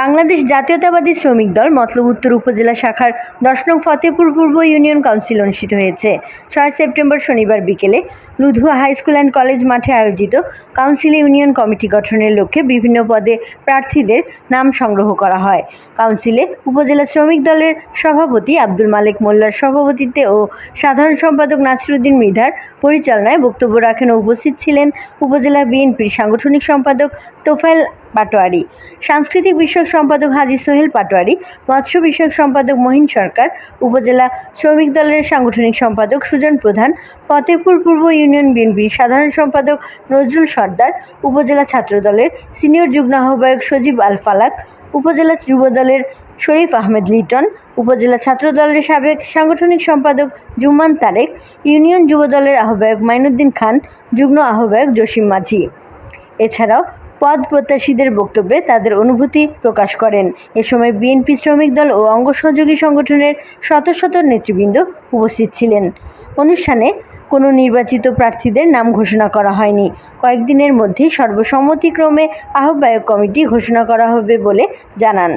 বাংলাদেশ জাতীয়তাবাদী শ্রমিক দল মতলব উত্তর উপজেলা শাখার দশ নং ফতেপুর পূর্ব ইউনিয়ন কাউন্সিল অনুষ্ঠিত হয়েছে। ছয় সেপ্টেম্বর শনিবার বিকেলে Ludhua high school and college মাঠে আয়োজিত কাউন্সিলে ইউনিয়ন কমিটি গঠনের লক্ষ্যে বিভিন্ন পদে প্রার্থীদের নাম সংগ্রহ করা হয়। কাউন্সিলে উপজেলা শ্রমিক দলের সভাপতি আব্দুল মালিক মোল্লার সভাপতিত্বে ও সাধারণ সম্পাদক নাসিরুদ্দিন মৃধার পরিচালনায় বক্তব্য রাখেন উপস্থিত ছিলেন উপজেলা বিএনপির সাংগঠনিক সম্পাদক তোফায়েল পাটোয়ারি। সাংস্কৃতিক বিষয়ক সম্পাদক হাজি সোহেল পাটোয়ারি, মৎস্য বিষয়ক সম্পাদক মহিন সরকার, উপজেলা শ্রমিক দলের সাংগঠনিক সম্পাদক সুজন প্রধান ফতেপুর পূর্ব ইউনিয়ন বিএনপির সাধারণ সম্পাদক নজরুল সর্দার, উপজেলা ছাত্র দলের সিনিয়র যুগ্ম আহ্বায়ক সজীব আল ফালাক, উপজেলা যুব দলের শরীফ আহমেদ লিটন, উপজেলা ছাত্র দলের সাবেক সাংগঠনিক সম্পাদক জুম্মান তারেক, ইউনিয়ন যুব দলের আহ্বায়ক মাইনুদ্দিন খান, যুগ্ম আহ্বায়ক জসিম মাঝি। এছাড়াও পদ প্রত্যাশীদের বক্তব্যে তাদের অনুভূতি প্রকাশ করেন। এ সময় বিএনপি শ্রমিক দল ও অঙ্গ সহযোগী সংগঠনের শত শত নেতৃবৃন্দ উপস্থিত ছিলেন। অনুষ্ঠানে কোনো নির্বাচিত প্রার্থীদের নাম ঘোষণা করা হয়নি। কয়েকদিনের মধ্যেই সর্বসম্মতিক্রমে আহ্বায়ক কমিটি ঘোষণা করা হবে বলে জানান।